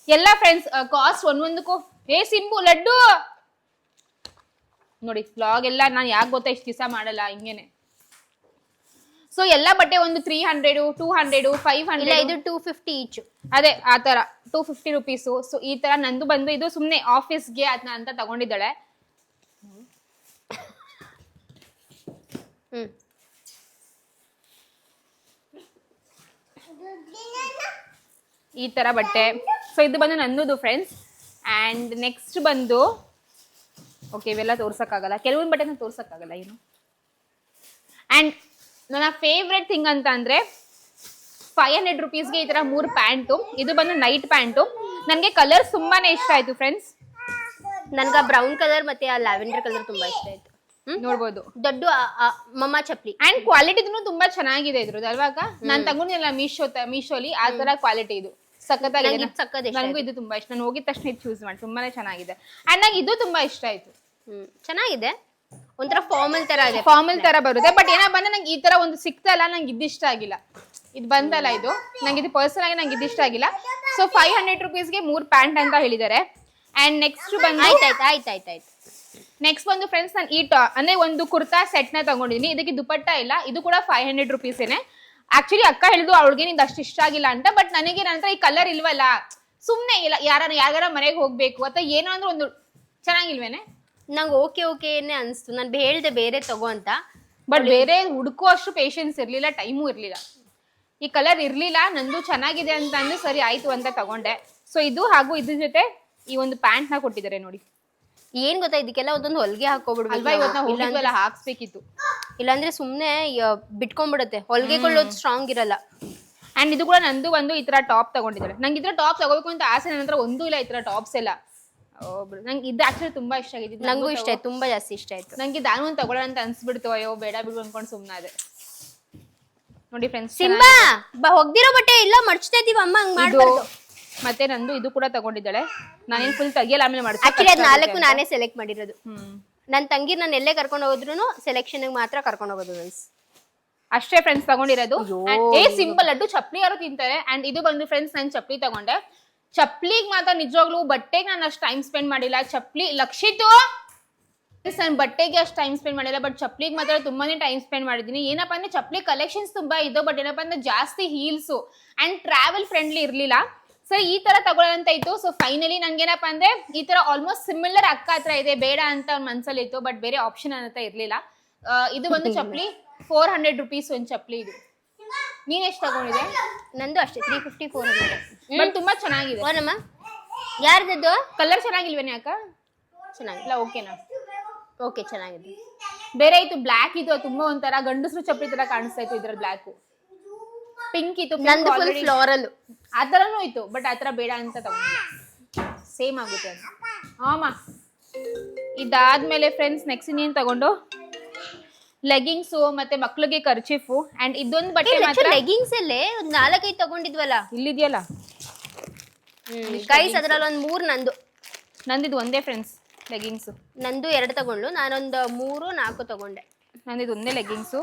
ಎಲ್ಲ ಫ್ರೆಂಡ್ಸ್ ಕಾಸ್ಟ್ ಒಂದೊಂದಕ್ಕೂ ಏ ಸಿಂಬು ಲಡ್ಡು! ನೋಡಿ ಬ್ಲಾಗ್ ಎಲ್ಲ ನಾನು ಯಾಕೆ ಗೊತ್ತಾ ಇಷ್ಟು ದಿವಸ ಮಾಡಲ್ಲ ಹಿಂಗೇನೆ. ಸೊ ಎಲ್ಲ ಬಟ್ಟೆ ಒಂದು three hundred two hundred five hundred ಇದು ಟೂ ಫಿಫ್ಟಿ ಈಚ್ ಅದೇ ಆ ತರ ಟೂ ಫಿಫ್ಟಿ ರುಪೀಸು ಸೊ ಈ ತರ ನಂದು ಬಂದು ಇದು ಸುಮ್ಮನೆ ಆಫೀಸ್ಗೆ ಅದನ್ನ ಅಂತ ತಗೊಂಡಿದ್ದಾಳೆ. ಈ ತರ ಬಟ್ಟೆ. ಸೊ ಇದು ಬಂದು ನನ್ನದು ಫ್ರೆಂಡ್ಸ್ ಆ್ಯಂಡ್ ನೆಕ್ಸ್ಟ್ ಬಂದು ಓಕೆ ಇವೆಲ್ಲ ತೋರ್ಸೋಕ್ಕಾಗಲ್ಲ. ಕೆಲವೊಂದು ಬಟ್ಟೆನ ತೋರ್ಸೋಕ್ಕಾಗಲ್ಲ ಏನು ಆ್ಯಂಡ್ ನನ್ನ ಫೇವ್ರೆಟ್ ಥಿಂಗ್ ಅಂತ ಅಂದರೆ ಫೈವ್ ಹಂಡ್ರೆಡ್ ರುಪೀಸ್ಗೆ ಈ ತರ ಮೂರು ಪ್ಯಾಂಟು. ಇದು ಬಂದು ನೈಟ್ ಪ್ಯಾಂಟು. ನನಗೆ ಕಲರ್ ತುಂಬಾ ಇಷ್ಟ ಆಯ್ತು ಫ್ರೆಂಡ್ಸ್ ನನ್ಗೆ ಬ್ರೌನ್ ಕಲರ್ ಮತ್ತೆ ಆ ಲ್ಯಾವೆಂಡರ್ ಕಲರ್ ತುಂಬಾ ಇಷ್ಟ ಆಯ್ತು. ನೋಡ್ಬೋದು. ದೊಡ್ಡ ಮಮ್ಮ ಚಪ್ಲಿ ಅಂಡ್ ಕ್ವಾಲಿಟಿ ತುಂಬಾ ಚೆನ್ನಾಗಿದೆ ಇದ್ರದ್ದು ಅಲ್ವಾಗ ನಾನ್ ತಗೊಂಡಿಲ್ಲ ಮೀಶೋ ಮೀಶೋಲಿ ಆ ತರ ಕ್ವಾಲಿಟಿ ಇದು. ಸಖತ್ ಸಖತ್ತಾಗಿದೆ ನನಗೂ ಇದು ತುಂಬಾ ಇಷ್ಟ. ನಾನು ಹೋಗಿದ ತಕ್ಷಣ ಇದು ಚೂಸ್ ಮಾಡಿ ತುಂಬಾನೇ ಚೆನ್ನಾಗಿದೆ. ಅಂಡ್ ನಂಗೆ ಇದು ತುಂಬಾ ಇಷ್ಟ ಆಯ್ತು. ಚೆನ್ನಾಗಿದೆ. ಒಂಥರ ಫಾರ್ಮಲ್ ತರ ಇದೆ. ಫಾರ್ಮಲ್ ತರ ಬರುತ್ತೆ ಬಟ್ ಏನ ಬಂದ್ರೆ ನಂಗೆ ಈ ತರ ಒಂದು ಸಿಕ್ತಲ್ಲ ನಂಗೆ ಇದಿಷ್ಟ ಆಗಿಲ್ಲ. ಇದು ಬಂದಲ್ಲ ಇದು? ನಂಗೆ ಇದು ಪರ್ಸನಲ್ ಆಗಿ ನಂಗೆ ಇದಿಷ್ಟ ಆಗಿಲ್ಲ. ಸೊ ಫೈವ್ ಹಂಡ್ರೆಡ್ ರುಪೀಸ್ಗೆ ಮೂರ್ ಪ್ಯಾಂಟ್ ಅಂತ ಹೇಳಿದ್ದಾರೆ. ಅಂಡ್ ನೆಕ್ಸ್ಟ್ ಬಂದು ಆಯ್ತಾಯ್ತು ಆಯ್ತಾಯ್ತು ಆಯ್ತು ನೆಕ್ಸ್ಟ್ ಬಂದು ಫ್ರೆಂಡ್ಸ್ ನಾನು ಈ ಟಾ ಅಂದ್ರೆ ಒಂದು ಕುರ್ತಾ ಸೆಟ್ನ ತಗೊಂಡಿದ್ದೀನಿ ಇದಕ್ಕೆ ದುಪಟ್ಟ ಇಲ್ಲ. ಇದು ಕೂಡ ಫೈವ್ ಹಂಡ್ರೆಡ್ ರುಪೀಸೇನೆ ಆಕ್ಚುಲಿ ಅಕ್ಕ ಹೇಳಿದ್ರು ಅವಳಿಗೆ ನಿಂದು ಅಷ್ಟು ಇಷ್ಟ ಆಗಿಲ್ಲ ಅಂತ. ಬಟ್ ನನಗೆ ನಂತರ ಈ ಕಲರ್ ಇಲ್ವಲ್ಲ. ಸುಮ್ಮನೆ ಇಲ್ಲ ಯಾರ ಯಾರ ಮನೆಗೆ ಹೋಗ್ಬೇಕು ಅಥವಾ ಏನೋ ಅಂದ್ರೆ ಒಂದು ಚೆನ್ನಾಗಿಲ್ವೇನೆ? ನಂಗೆ ಓಕೆ ಓಕೆ ಏನೇ ಅನಿಸ್ತು. ನಾನು ಹೇಳಿದೆ ಬೇರೆ ತಗೋ ಅಂತ. ಬಟ್ ಬೇರೆ ಹುಡುಕೋ ಅಷ್ಟು ಪೇಷನ್ಸ್ ಇರಲಿಲ್ಲ ಟೈಮು ಇರಲಿಲ್ಲ. ಈ ಕಲರ್ ಇರಲಿಲ್ಲ ನಂದು ಚೆನ್ನಾಗಿದೆ ಅಂತ ಅಂದ್ರೆ ಸರಿ ಆಯ್ತು ಅಂತ ತಗೊಂಡೆ. ಸೊ ಇದು ಹಾಗೂ ಇದ್ರ ಜೊತೆ ಈ ಒಂದು ಪ್ಯಾಂಟ್ನ ಕೊಟ್ಟಿದ್ದಾರೆ ನೋಡಿ. ಏನ್ ಗೊತ್ತಾ ಇದಕ್ಕೆಲ್ಲ ಒಂದೊಂದು ಹೊಲಿಗೆ ಹಾಕೋಬಿಡ್ಬೇಕು ಅಲ್ವಾ ಇವತ್ತು ನಾವು ಹೋಗಿದ್ವಲ್ಲ ಹಾಕ್ಸ್ಬೇಕಿತ್ತು. ಇಲ್ಲಾಂದ್ರೆ ಸುಮ್ನೆ ಯ- ಬಿಟ್ಕೊಂಡ್ಬಿಡುತ್ತೆ. ಹೊಲಿಗೆಕೊಳ್ಳೋದು ಸ್ಟ್ರಾಂಗ್ ಇರಲ್ಲ. ಅಂಡ್ ಇದು ಕೂಡ ನಂದು ಒಂದು ಈ ತರ ಟಾಪ್ ತಗೊಂಡಿದ್ದಾರೆ. ನಂಗೆ ಇದ್ರ ಟಾಪ್ ತಗೋಬೇಕು ಅಂತ ಆಸೆ ನನ್ನ ಹತ್ರ ಒಂದೂ ಇಲ್ಲ ಈ ತರ ಟಾಪ್ಸ್ ಎಲ್ಲ. ನಂಗೆ ಇದು ಆಕ್ಚುಲಿ ತುಂಬಾ ಇಷ್ಟ ಆಗಿದ್ದು. ನಂಗೂ ಇಷ್ಟ ಆಯ್ತು ತುಂಬಾ ಜಾಸ್ತಿ ಇಷ್ಟ ಆಯ್ತು. ನಂಗೆ ನಾನು ಒಂದು ತಗೊಳ್ಳೋಣ ಅಂತ ಅನ್ಸ್ಬಿಡ್ತು. ಅಯ್ಯೋ ಬೇಡ ಬಿಡು ಅನ್ಕೊಂಡು ಸುಮ್ಮನಾದೆ ನೋಡಿ ಫ್ರೆಂಡ್ಸ್ ಸಿಂಬಾ ಬ ಹೊಗ್ದಿರೋ ಬಟ್ಟೆ ಇಲ್ಲ ಮಡ್ಚ್ತಾ ಇದೀವಿ ಅಮ್ಮ ಹಂಗ್ ಇದು ಮಾಡ್ಬಾರ್ದು. ಮತ್ತೆ ನಂದು ಇದು ಕೂಡ ತಗೊಂಡಿದ್ದಾಳೆ. ನಾನೇನ್ ಫುಲ್ ತೆಗಿಯಲ್ಲ ಆಮೇಲೆ ಮಾಡ್ತೀನಿ. ಆಕ್ಚುಲಿ ಅದ್ ನಾಲ್ಕು ನಾನೇ ಸೆಲೆಕ್ಟ್ ಮಾಡಿರೋದು. ನನ್ ತಂಗಿ ನಾನು ಎಲ್ಲೇ ಕರ್ಕೊಂಡು ಹೋದ್ರು ಸೆಲೆಕ್ಷನ್ ಮಾತ್ರ ಕರ್ಕೊಂಡು ಹೋಗೋದು ಗೈಸ್ ಅಷ್ಟೇ ಫ್ರೆಂಡ್ಸ್ ತಗೊಂಡಿರೋದು. And ಏ ಸಿಂಪಲ್ ಲಡ್ಡು ಚಪ್ಲಿ ಯಾರು ತಿಂತಾರೆ. ಅಂಡ್ ಇದು ಬಂದು ಫ್ರೆಂಡ್ಸ್ ನಾನು ಚಪ್ಲಿ ತಗೊಂಡೆ. ಚಪ್ಲಿಗ್ ಮಾತ್ರ ನಿಜವಾಗ್ಲೂ ಬಟ್ಟೆಗೆ ನಾನು ಅಷ್ಟು ಟೈಮ್ ಸ್ಪೆಂಡ್ ಮಾಡಿಲ್ಲ. ಚಪ್ಲಿ ಲಕ್ಷಿತು! ನಾನು ಬಟ್ಟೆಗೆ ಅಷ್ಟು ಟೈಮ್ ಸ್ಪೆಂಡ್ ಮಾಡಿಲ್ಲ ಬಟ್ ಚಪ್ಲಿಗೆ ಮಾತ್ರ ತುಂಬಾನೇ ಟೈಮ್ ಸ್ಪೆಂಡ್ ಮಾಡಿದ್ದೀನಿ. ಏನಪ್ಪಾ ಅಂದ್ರೆ ಚಪ್ಲಿ ಕಲೆಕ್ಷನ್ಸ್ ತುಂಬಾ ಇದೆ ಬಟ್ ಏನಪ್ಪಾ ಅಂದ್ರೆ ಜಾಸ್ತಿ ಹೀಲ್ಸು ಅಂಡ್ ಟ್ರಾವೆಲ್ ಫ್ರೆಂಡ್ಲಿ ಇರ್ಲಿಲ್ಲ. ಸರ್ ಈ ತರ ತಗೊಳ್ಳೋಂತ ಇತ್ತು. ಸೊ ಫೈನಲಿ ನಂಗೇನಪ್ಪ ಅಂದ್ರೆ ಈ ತರ ಆಲ್ಮೋಸ್ಟ್ ಸಿಮಿಲರ್ ಅಕ್ಕ ಹತ್ರ ಇದೆ ಬೇಡ ಅಂತ ಅವ್ನ ಮನ್ಸಲ್ಲಿ ಇತ್ತು ಬಟ್ ಬೇರೆ ಆಪ್ಷನ್ ಅಂತ ಇರ್ಲಿಲ್ಲ. ಇದು ಒಂದು ಚಪ್ಲಿ ಫೋರ್ ಹಂಡ್ರೆಡ್ ರುಪೀಸ್ ಒಂದು ಚಪ್ಲಿ ಇದು. ನೀನ್ ಎಷ್ಟು ತಗೊಂಡಿದೆ ನಂದು ಅಷ್ಟೇ three fifty four hundred but ತುಂಬಾ ಚೆನ್ನಾಗಿದೆ. ಓನಮ್ಮ ಯಾರ್ದದ್ದು? ಕಲರ್ ಚೆನ್ನಾಗಿಲ್ವೇನೆ ಅಕ್ಕ? ಚೆನ್ನಾಗಿದೆ ಇಲ್ಲ ಓಕೆನಾ ಓಕೆ ಚೆನ್ನಾಗಿದೆ. ಬೇರೆ ಇತ್ತು ಬ್ಲ್ಯಾಕ್ ಇದು ತುಂಬಾ ಒಂಥರ ಗಂಡಸರು ಚಪ್ಪಲಿ ತರ ಕಾಣಿಸ್ತಾ ಇತ್ತು ಇದ್ರ ಬ್ಲ್ಯಾಕ್ ಪಿಂಕ್ ಇತ್ತು ನಂದು ಫುಲ್ ಫ್ಲೋರಲ್ ಆ ಥರನೂ ಇತ್ತು ಬಟ್ ಆ ಥರ ಬೇಡ ಅಂತ ತಗೊಂಡು. ಸೇಮ್ ಆಗುತ್ತೆ ಅದು. ಆಮ. ಇದಾದ್ಮೇಲೆ ಫ್ರೆಂಡ್ಸ್ ನೆಕ್ಸ್ಟ್ ಇನ್ನೇನು ತಗೊಂಡು ಲೆಗಿಂಗ್ಸು ಮತ್ತೆ ಮಕ್ಳಿಗೆ ಖರ್ಚಿಫು ಅಂಡ್ ಇದೊಂದು ಬಟ್ಟೆ ಮಾತ್ರ ಲೆಗಿಂಗ್ಸ್ ಅಲ್ಲೇ ಒಂದ್ ನಾಲ್ಕೈದು ತಗೊಂಡಿದ್ವಲ್ಲ? ಇಲ್ಲಿದೆಯಲ್ಲ? ಗೈಸ್ ಅದ್ರಲ್ಲಿ ಒಂದ್ ಮೂರ್ ನಂದು. ನಂದಿದ್ ಒಂದೇ ಫ್ರೆಂಡ್ಸ್ ಲೆಗಿಂಗ್ಸು ನಂದು ಎರಡು ತಗೊಂಡು ನಾನೊಂದು ಮೂರು ನಾಲ್ಕು ತಗೊಂಡೆ. ನಂದಿದ್ ಒಂದೇ ಲೆಗಿಂಗ್ಸು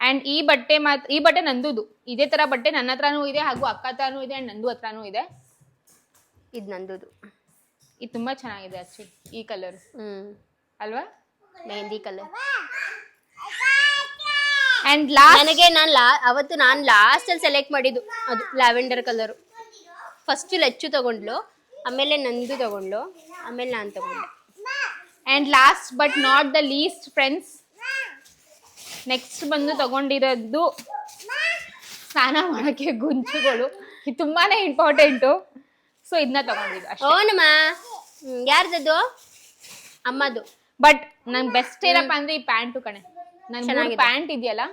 ಅಂಡ್ ಈ ಬಟ್ಟೆ ಮಾತ್ರ ಈ ಬಟ್ಟೆ ನಂದುದು. ಇದೇ ತರ ಬಟ್ಟೆ ನನ್ನ ಹತ್ರನೂ ಇದೆ ಹಾಗೂ ಅಕ್ಕ ಹತ್ರನೂ ಇದೆ ಅಂಡ್ ನಂದು ಹತ್ರನೂ ಇದೆ. ಇದು ನಂದುದು. ಇದು ತುಂಬಾ ಚೆನ್ನಾಗಿದೆ ಆಕ್ಚುಲಿ ಈ ಕಲರ್ ಹ್ಮ್. ಅಲ್ವಾ? ಮೆಹಂದಿ ಕಲರ್ ಅಂಡ್ ಲಾಸ್ಟ್ ನನಗೆ ನಾನು ಲಾ ಅವತ್ತು ನಾನು ಲಾಸ್ಟಲ್ಲಿ ಸೆಲೆಕ್ಟ್ ಮಾಡಿದ್ದು ಅದು ಲ್ಯಾವೆಂಡರ್ ಕಲರು ಫಸ್ಟ್ ಲಚ್ಚು ತಗೊಂಡ್ಲು ಆಮೇಲೆ ನಂದು ತಗೊಂಡ್ಲು ಆಮೇಲೆ ನಾನು ತಗೊಂಡೆ. And last but not the least friends next ಬಂದು ತಗೊಂಡಿರೋದು ಸ್ನಾನ ಮಾಡೋಕ್ಕೆ ಗುಂಚುಗಳು. ಇದು ತುಂಬಾನೇ ಇಂಪಾರ್ಟೆಂಟು ಸೊ ಇದನ್ನ ತಗೊಂಡಿದ್ದು ಅಷ್ಟೇ. ಓನಮ್ಮ ಯಾರ್ದದು? ಅಮ್ಮದು. ಬಟ್ ನನ್ ಬೆಸ್ಟ್ ಏನಪ್ಪ ಅಂದ್ರೆ ಈ ಪ್ಯಾಂಟು ಕಣೆ. ನನ್ ಚೆನ್ನಾಗಿದೆ. ಪ್ಯಾಂಟ್ ಇದೆಯಲ್ಲ?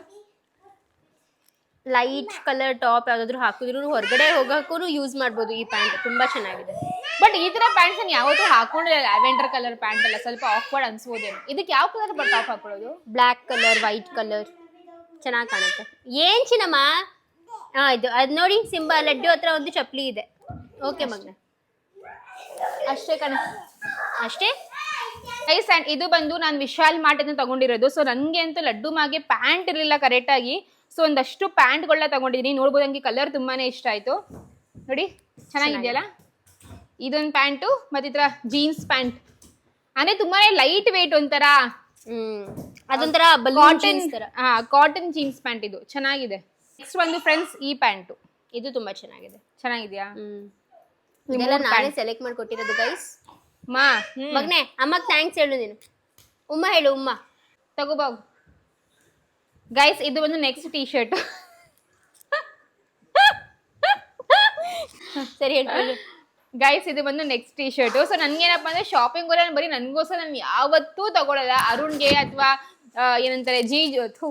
ಲೈಟ್ ಕಲರ್ ಟಾಪ್ ಯಾವ್ದಾದ್ರು ಹಾಕಿದ್ರು ಹೊರಗಡೆ ಹೋಗಕ್ಕೂ ಯೂಸ್ ಮಾಡ್ಬೋದು ಈ ಪ್ಯಾಂಟ್ ತುಂಬಾ ಚೆನ್ನಾಗಿದೆ. ಬಟ್ ಈ ತರ ಪ್ಯಾಂಟ್ಸ್ ನಾನು ಯಾವತ್ತೂ ಹಾಕೊಂಡಿಲ್ಲ ಲ್ಯಾವೆಂಡರ್ ಕಲರ್ ಪ್ಯಾಂಟ್ ಅಲ್ಲ ಸ್ವಲ್ಪ ಆಕ್ವರ್ಡ್ ಅನ್ಸ್ಬೋದೇನು. ಇದಕ್ಕೆ ಯಾವ ಕಲರ್ ಆಫ್ ಹಾಕೊಳ್ಳೋದು ಬ್ಲ್ಯಾಕ್ ಕಲರ್ ವೈಟ್ ಕಲರ್ ಚೆನ್ನಾಗಿ ಕಾಣುತ್ತೆ. ಏನ್ ಚಿನ್ನಮ್ಮ? ಹಾ ಇದು ಅದು ನೋಡಿ ಸಿಂಬ ಲಡ್ಡು ಹತ್ರ ಒಂದು ಚಪ್ಪಲಿ ಇದೆ. ಓಕೆ ಮಗ್ನ. ಅಷ್ಟೇ ಕಣ. ಅಷ್ಟೇ? ಐಸ್ ಅಂಡ್ ಇದು ಬಂದು ನಾನು ವಿಶಾಲ್ ಮಾರ್ಟ್ ಅಂತ ತಗೊಂಡಿರೋದು. ಸೊ ನನಗೆ ಅಂತೂ ಲಡ್ಡು ಮಾಗೆ ಪ್ಯಾಂಟ್ ಇರಲಿಲ್ಲ ಕರೆಕ್ಟಾಗಿ ಸೊ ಒಂದಷ್ಟು ಪ್ಯಾಂಟ್ಗಳನ್ನ ತಗೊಂಡಿದ್ದೀನಿ ನೋಡ್ಬೋದು ನನಗೆ ಕಲರ್ ತುಂಬಾ ಇಷ್ಟ ಆಯಿತು. ನೋಡಿ ಚೆನ್ನಾಗಿದೆಯಲ್ಲ? ಇದೊಂದು ಪ್ಯಾಂಟು ಮತ್ತೆ ಈ ಥರ ಜೀನ್ಸ್ ಪ್ಯಾಂಟ್. ಅಂದ್ರೆ ತುಂಬಾನೇ ಲೈಟ್ ವೇಟ್ ಒಂಥರ ಅದೊಂಥರ ಕಾಟನ್ ಹಾ ಕಾಟನ್ ಜೀನ್ಸ್ ಪ್ಯಾಂಟ್ ಇದು. ಚೆನ್ನಾಗಿದೆ. ನೆಕ್ಸ್ಟ್ ಒಂದು ಫ್ರೆಂಡ್ಸ್ ಈ ಪ್ಯಾಂಟು. ಇದು ತುಂಬಾ ಚೆನ್ನಾಗಿದೆ. ಚೆನ್ನಾಗಿದ್ಯಾ? ಇದೆಲ್ಲ ನಾನೇ ಸೆಲೆಕ್ಟ್ ಮಾಡಿ ಕೊಟ್ಟಿರೋದು ಗೈಸ್ ಮಾ ಮಗನೇ ಅಮ್ಮಗ್ ಥ್ಯಾಂಕ್ಸ್ ಹೇಳು ನೀನು. ಉಮ್ಮ ಹೇಳು ಉಮ್ಮ. ತಗೋಬಾಗು ಗೈಸ್ ಇದು ಒಂದು ನೆಕ್ಸ್ಟ್ ಟೀ ಶರ್ಟ್ ಸರಿ ಹೇಳ್ಕೊಳ್ಳಿ ಗೈಸ್ ಇದು ಬಂದು ನೆಕ್ಸ್ಟ್ ಟೀ ಶರ್ಟ್ ಸೊ ನನ್ಗೇನಪ್ಪ ಅಂದ್ರೆ ಶಾಪಿಂಗ್ ಹೋದ್ರೆ ಬರೀ ನನ್ಗೋಸ್ಕರ ನಾನು ಯಾವತ್ತೂ ತಗೊಳಲ್ಲ. ಅರುಣ್ಗೆ ಅಥವಾ ಏನಂತಾರೆ ಜಿ ಥೂ.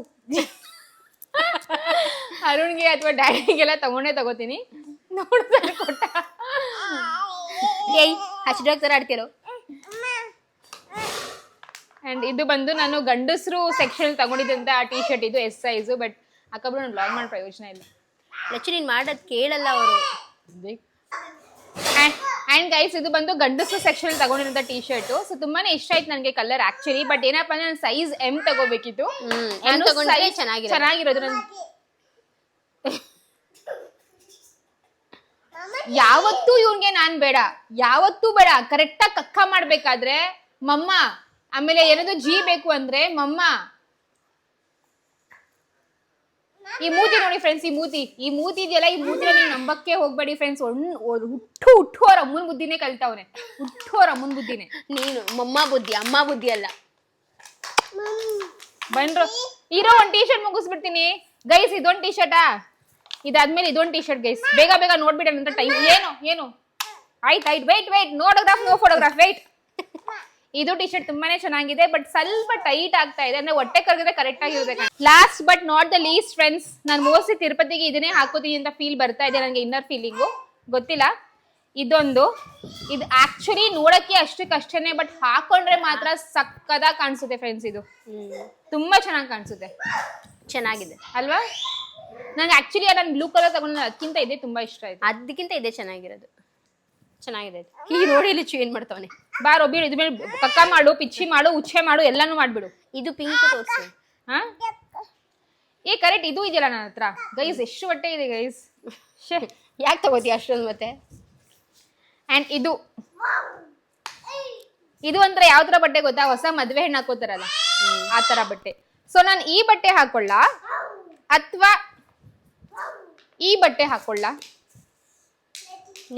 ಅರುಣ್ಗೆ ಅಥವಾ ಡ್ಯಾಡಿಗೆಲ್ಲ ತಗೊಂಡೇ ತಗೋತೀನಿ. ನೋಡ್ತಾರೆ ಕೊಟ್ಟ. ಏಯ್ ಹಸಿಡಾಗ್ ಥರ ಆಡ್ತಿರೋ? ಆ್ಯಂಡ್ ಇದು ಬಂದು ನಾನು ಗಂಡಸರು ಸೆಕ್ಷನ್ ತಗೊಂಡಿದ್ದಂತ ಆ ಟಿ ಶರ್ಟ್ ಇದು ಎಸ್ ಸೈಜು ಬಟ್ ಅಕ್ಕಬ್ರು ನಾನು ಬ್ಲಾಗ್ ಮಾಡೋ ಪ್ರಯೋಜನ ಇಲ್ಲ. ಲಚ್ಚು ನೀನು ಮಾಡೋದು ಕೇಳಲ್ಲ ಅವರು. ಆ್ಯಂಡ್ ಗೈಸ್ ಇದು ಬಂದು ಗಂಡಸು ಸೆಕ್ಷನ್ ತಗೊಂಡಿರೋ ಟಿ ಶರ್ಟ್ ಸೊ ತುಂಬಾನೇ ಇಷ್ಟ ಆಯ್ತು ನನಗೆ ಕಲರ್ ಆಕ್ಚುಲಿ ಬಟ್ ಏನಪ್ಪ ಅಂದ್ರೆ ನಾನು ಸೈಜ್ ಎಂ ತಗೋಬೇಕಿತ್ತು. ನಾನು size. ಚೆನ್ನಾಗಿರೋದು ನನ್ ಯಾವತ್ತೂ ಇವ್ನ್ಗೆ ನಾನ್ ಬೇಡ. ಯಾವತ್ತೂ ಬೇಡ. ಕರೆಕ್ಟಾಗಿ ಕಕ್ಕ ಮಾಡ್ಬೇಕಾದ್ರೆ ಮಮ್ಮ ಆಮೇಲೆ ಏನಾದ್ರು ಜಿ ಬೇಕು ಅಂದ್ರೆ ಮಮ್ಮ ಈ ಮೂತಿ ನೋಡಿ ಫ್ರೆಂಡ್ಸ್ ಈ ಮೂತಿ. ಈ ಮೂತಿ ಇದೆಯಲ್ಲ ಈ ಮೂತಿ ನೀವು ನಂಬಕ್ಕೆ ಹೋಗ್ಬೇಡಿ ಫ್ರೆಂಡ್ಸ್ ಹುಟ್ಟು ಹುಟ್ಟು ಅವ್ರ ಅಮ್ಮನ ಬುದ್ಧಿನೇ ಕಲ್ತವ್ನೆ. ಹುಟ್ಟು ಅವ್ರ ಅಮ್ಮನ ಬುದ್ಧಿನೇ. ನೀನು ಮಮ್ಮ ಬುದ್ಧಿ ಅಮ್ಮ ಬುದ್ಧಿ ಅಲ್ಲ. ಬನ್ರು. ಇರೋ ಒಂದ್ ಟೀ ಶರ್ಟ್ ಮುಗಿಸ್ಬಿಡ್ತೀನಿ. ಗೈಸ್ ಇದೊಂದ್ ಟೀ ಶರ್ಟಾ ಇದಾದ್ಮೇಲೆ ಇದೊಂದ್ ಟೀ ಶರ್ಟ್ ಗೈಸ್ ಬೇಗ ಬೇಗ ನೋಡ್ಬಿಡ ಅಂತ ಟೈಮ್ ಏನು ಏನು? ಆಯ್ತು ಆಯ್ತು. ವೈಟ್ ವೈಟ್ ನೋಡೋಗ್ರಾಫ್ ನೋ ಫೋಟೋಗ್ರಾಫ್ ವೆಯ್ಟ್ ಇದು ಟಿ ಶರ್ಟ್ ತುಂಬಾನೇ ಚೆನ್ನಾಗಿದೆ ಬಟ್ ಸ್ವಲ್ಪ ಟೈಟ್ ಆಗ್ತಾ ಇದೆ. ಅಂದ್ರೆ ಹೊಟ್ಟೆ ಕರ್ಗದೆ ಕರೆಕ್ಟ್ ಆಗಿರ್ಬೇಕು last but not the least friends ನಾನು ಮೋಸ್ಟ್ಲಿ ತಿರುಪತಿಗೆ ಇದನ್ನೇ ಹಾಕೋತೀನಿ ಅಂತ ಫೀಲ್ ಬರ್ತಾ ಇದೆ ನನಗೆ ಇನ್ನರ್ ಫೀಲಿಂಗು ಗೊತ್ತಿಲ್ಲ? ಇದೊಂದು. ಇದು ಆಕ್ಚುಲಿ ನೋಡಕ್ಕೆ ಅಷ್ಟಕ್ಕಷ್ಟೇನೆ ಬಟ್ ಹಾಕೊಂಡ್ರೆ ಮಾತ್ರ ಸಕ್ಕದಾಗಿ ಕಾಣಿಸುತ್ತೆ ಫ್ರೆಂಡ್ಸ್ ಇದು. ತುಂಬಾ ಚೆನ್ನಾಗಿ ಕಾಣಿಸುತ್ತೆ. ಚೆನ್ನಾಗಿದೆ. ಅಲ್ವಾ? ನಂಗೆ ಆಕ್ಚುಲಿ ನಾನು ಬ್ಲೂ ಕಲರ್ ತಗೊಂಡ ಅದಕ್ಕಿಂತ ಇದೆ ತುಂಬಾ ಇಷ್ಟ ಆಯ್ತು. ಅದಕ್ಕಿಂತ ಇದೆ ಚೆನ್ನಾಗಿರೋದು. ಚೆನ್ನಾಗಿದೆ. ಈಗ ನೋಡಿ ಇಲ್ಲಿ ಚೇಂಜ್ ಮಾಡ್ತಾವನೆ? ಬಾ ರೊಬಿ ಇದು ಕಕ್ಕ ಮಾಡು ಪಿಚ್ಚಿ ಮಾಡು ಉಚ್ಚೆ ಮಾಡು ಎಲ್ಲಾನು ಮಾಡ್ಬಿಡು. ಇದು ಪಿಂಕ್ ತೋರಿಸು. ಹಾ? ಏ ಕರೆಕ್ಟ್ ಇದು ಇದೆಯಲ್ಲ ನನ್ನ ಹತ್ರ. ಗೈಸ್ ಎಷ್ಟು ಬಟ್ಟೆ ಇದೆ ಗೈಸ್ ಶೇ ಯಾಕೆ ತಗೋತೀಯ ಅಷ್ಟೊಂದು ಮತ್ತೆ ಆ್ಯಂಡ್ ಇದು. ಇದು ಅಂದ್ರೆ ಯಾವ ತರ ಬಟ್ಟೆ ಗೊತ್ತಾ? ಹೊಸ ಮದ್ವೆ ಹೆಣ್ಣು ಹಾಕೋತಾರಲ್ಲ ಆ ತರ ಬಟ್ಟೆ. ಸೊ ನಾನು ಈ ಬಟ್ಟೆ ಹಾಕೊಳ್ಳ ಅಥವಾ ಈ ಬಟ್ಟೆ ಹಾಕೊಳ್ಳ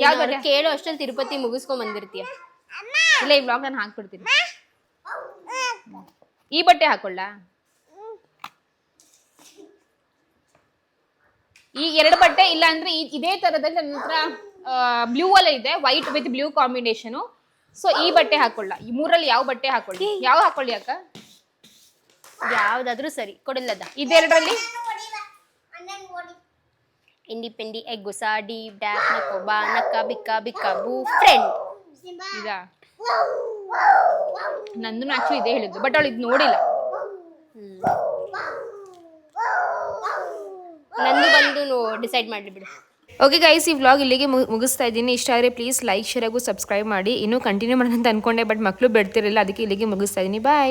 ಯಾವ ಬಟ್ಟೆ? ಕೇಳೋ ಅಷ್ಟಲ್ಲಿ ತಿರುಪತಿ ಮುಗಿಸ್ಕೊಂಡ್ ಬಂದಿರ್ತೀಯ. ಇಲ್ಲ ಈ ಬ್ಲಾಗ್ ನಾನು ಹಾಕ್ಬಿಡ್ತೀನಿ. ಈ ಬಟ್ಟೆ ಹಾಕೊಳ್ಳ? ಈ ಎರಡು ಬಟ್ಟೆ ಇಲ್ಲ ಅಂದ್ರೆ ಇದೇ ತರದಲ್ಲಿ ನನ್ನ ಹತ್ರ ಬ್ಲೂ ಅಲ್ಲ ಇದೆ white with blue combination so ಈ ಬಟ್ಟೆ ಹಾಕೊಳ್ಳ. ಈ ಮೂರಲ್ಲಿ ಯಾವ ಬಟ್ಟೆ ಹಾಕೊಳ್ಳಿ? ಯಾವ ಹಾಕೊಳ್ಳಿ ಅಕ್ಕ? ಯಾವ್ದಾದ್ರೂ ಸರಿ ಕೊಡಲ್ಲದ ಇದೆರಡರಲ್ಲಿ? ಇಂಡಿಪೆಂಡಿ ಎಗ್ಗುಸ ಡೀಪ್ ಡ್ಯಾಕ್ ನಕೋಬ ನಕ್ಕ ಬಿಕ್ಕ ಬಿಕ್ಕ ಬೂ ಫ್ರೆಂಡ್ ಇದಾ? ನಂದು ಆಕ್ಚುಲಿ ಇದೇ ಹೇಳಿದ್ದು ಬಟ್ ಅವಳು ಇದು ನೋಡಿಲ್ಲ. ನಂದು ಬಂದು ಡಿಸೈಡ್ ಮಾಡ್ಲಿ ಬಿಡು. ಓಕೆ ಗೈಸ್ ಈ ವ್ಲಾಗ್ ಇಲ್ಲಿಗೆ ಮುಗಿಸ್ತಾ ಇದ್ದೀನಿ. ಇಷ್ಟ ಆದರೆ ಪ್ಲೀಸ್ ಲೈಕ್ ಶೇರ್ ಆಗು ಸಬ್ಸ್ಕ್ರೈಬ್ ಮಾಡಿ. ಇನ್ನೂ ಕಂಟಿನ್ಯೂ ಮಾಡೋಣ ಅಂತ ಅನ್ಕೊಂಡೆ ಬಟ್ ಮಕ್ಕಳು ಬಿಡ್ತಿರಲಿಲ್ಲ, ಅದಕ್ಕೆ ಇಲ್ಲಿಗೆ ಮುಗಿಸ್ತಾ ಇದ್ದೀನಿ. ಬಾಯ್